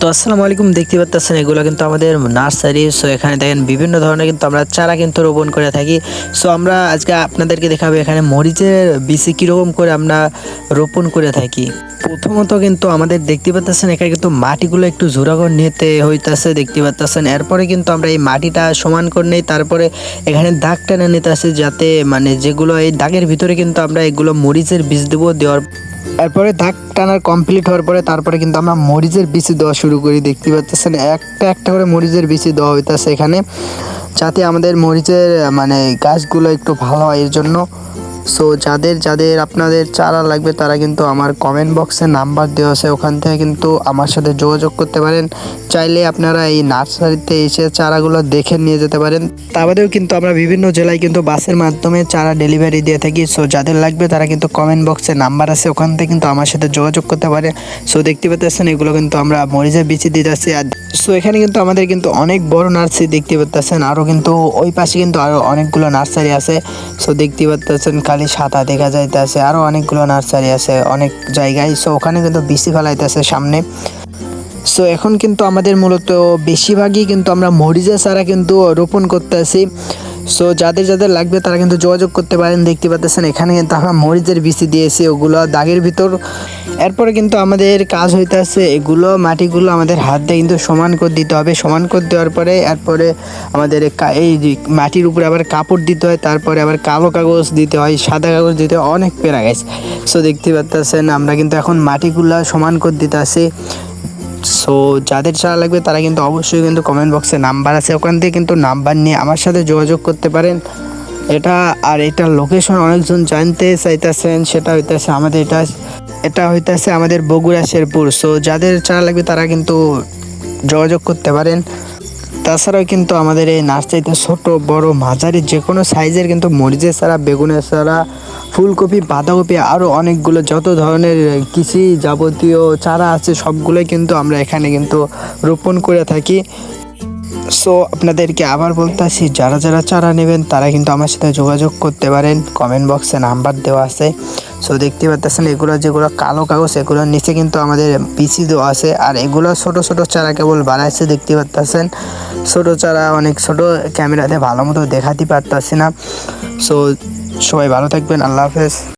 তো আসসালামু আলাইকুম, দেখতে পাচ্ছেন এগুলো কিন্তু আমাদের নার্সারি। সো এখানে দেখেন বিভিন্ন ধরনের কিন্তু আমরা চারা কিন্তু রোপণ করে থাকি। সো আমরা আজকে আপনাদেরকে দেখাবো এখানে মরিচের বিচি কীরকম করে আমরা রোপণ করে থাকি। প্রথমত কিন্তু আমাদের দেখতে পাচ্ছেন এখানে কিন্তু মাটিগুলো একটু জোরাগর নিতে হইতাছে, দেখতে পাচ্ছেন। এরপরে কিন্তু আমরা এই মাটিটা সমান করে নেই, তারপরে এখানে দাগ টেনে নিতেছে যাতে মানে যেগুলো এই দাগের ভিতরে কিন্তু আমরা এগুলো মরিচের বীজ দেবো দেওয়ার এরপরে দাগ টানার কমপ্লিট হওয়ার পরে তারপরে কিন্তু আমরা মরিচের বিচি দেওয়া শুরু করি, দেখতে পাচ্ছেন? একটা একটা করে মরিচের বিচি দেওয়া হইতেছে এখানে। যাতে আমাদের মরিচের মানে গাছগুলো একটু ভালো হয়, এর জন্য সো যাদের যাদের আপনাদের চারা লাগবে, তারা কিন্তু আমার কমেন্ট বক্সে নাম্বার দেওয়া আছে। ওখান থেকে কিন্তু আমার সাথে যোগাযোগ করতে পারেন। চাইলে আপনারা এই নার্সারিতে এসে চারাগুলো দেখে নিয়ে যেতে পারেন। তা বাদেও কিন্তু আমরা বিভিন্ন জেলায় কিন্তু বাসের মাধ্যমে চারা ডেলিভারি দিয়ে থাকি। সো যাদের লাগবে, তারা কিন্তু কমেন্ট বক্সে নাম্বার আছে। ওখান থেকে কিন্তু আমার সাথে যোগাযোগ করতে পারে। সো দেখতে পাচ্ছেন, এগুলো কিন্তু আমরা মরিচের বিচি দিতেছি আর সো এখানে কিন্তু আমাদের কিন্তু অনেক বড় নার্সারি দেখতে পাচ্ছেন আরও কিন্তু ওই পাশে কিন্তু আরও অনেকগুলো নার্সারি আছে। সো দেখতে পাচ্ছেন খালি সাদা দেখা যাইতেছে। আরও অনেকগুলো নার্সারি আছে অনেক জায়গায়। সো ওখানে কিন্তু বেশি ফেলাইতেছে সামনে। সো এখন কিন্তু আমাদের মূলত বেশিরভাগই কিন্তু আমরা মরিচা চারা কিন্তু রোপণ করতে আসি সো যাদের যাদের লাগবে, তারা কিন্তু যোগাযোগ করতে পারেন, দেখতে পাচ্ছেন এখানে কিন্তু আমরা মরিচের বিচি দিয়েছি, ওগুলো দাগের ভিতর। এরপরে কিন্তু আমাদের কাজ হইতে আছে এগুলো মাটিগুলো আমাদের হাত দিয়ে কিন্তু সমান করে দিতে হবে। সমান করে দেওয়ার পরে, এরপরে আমাদের এই মাটির উপরে আবার কাপড় দিতে হয়, তারপরে আবার কালো কাগজ দিতে হয়, সাদা কাগজ দিতে হয়, অনেক পেরা গেছে সো দেখতে পাচ্ছেন আমরা কিন্তু এখন মাটিগুলো সমান করে দিতে আসি সো যাদের ছাড়া লাগবে তারা কিন্তু অবশ্যই কিন্তু কমেন্ট বক্সে নাম্বার আছে। ওখান থেকে কিন্তু নাম্বার নিয়ে আমার সাথে যোগাযোগ করতে পারেন। এটা আর এটার লোকেশন অনেকজন জানতে চাইতেছেন, সেটা হইতেছে আমাদের এটা এটা হইতেছে আমাদের বগুড়া, শেরপুর। সো যাদের চারা লাগবে তারা কিন্তু যোগাযোগ করতে পারেন। তাছাড়াও কিন্তু আমাদের এই নার্সারিতে ছোট, বড়, মাঝারি যে কোনো সাইজের কিন্তু মরিচের চারা, বেগুনের চারা, ফুলকপি, বাঁধাকপি আরও অনেকগুলো যত ধরনের কৃষি যাবতীয় চারা আছে সবগুলোই কিন্তু আমরা এখানে কিন্তু রোপণ করে থাকি। সো আপনাদেরকে আবার বলতে আসি, যারা যারা চারা নেবেন তারা কিন্তু আমার সাথে যোগাযোগ করতে পারেন। কমেন্ট বক্সে নাম্বার দেওয়া আছে। সো দেখতে পাচ্ছেন এগুলো যেগুলো কালো কাগজ এগুলোর নিচে কিন্তু আমাদের পিসি দেওয়া আছে। আর এগুলো ছোট ছোট চারা কেবল বানাইছে, দেখতে পাচ্ছেন ছোট চারা অনেক ছোট, ক্যামেরাতে ভালো মতো দেখাতে পারতাছি না। সো সবাই ভালো থাকবেন, আল্লাহ হাফেজ।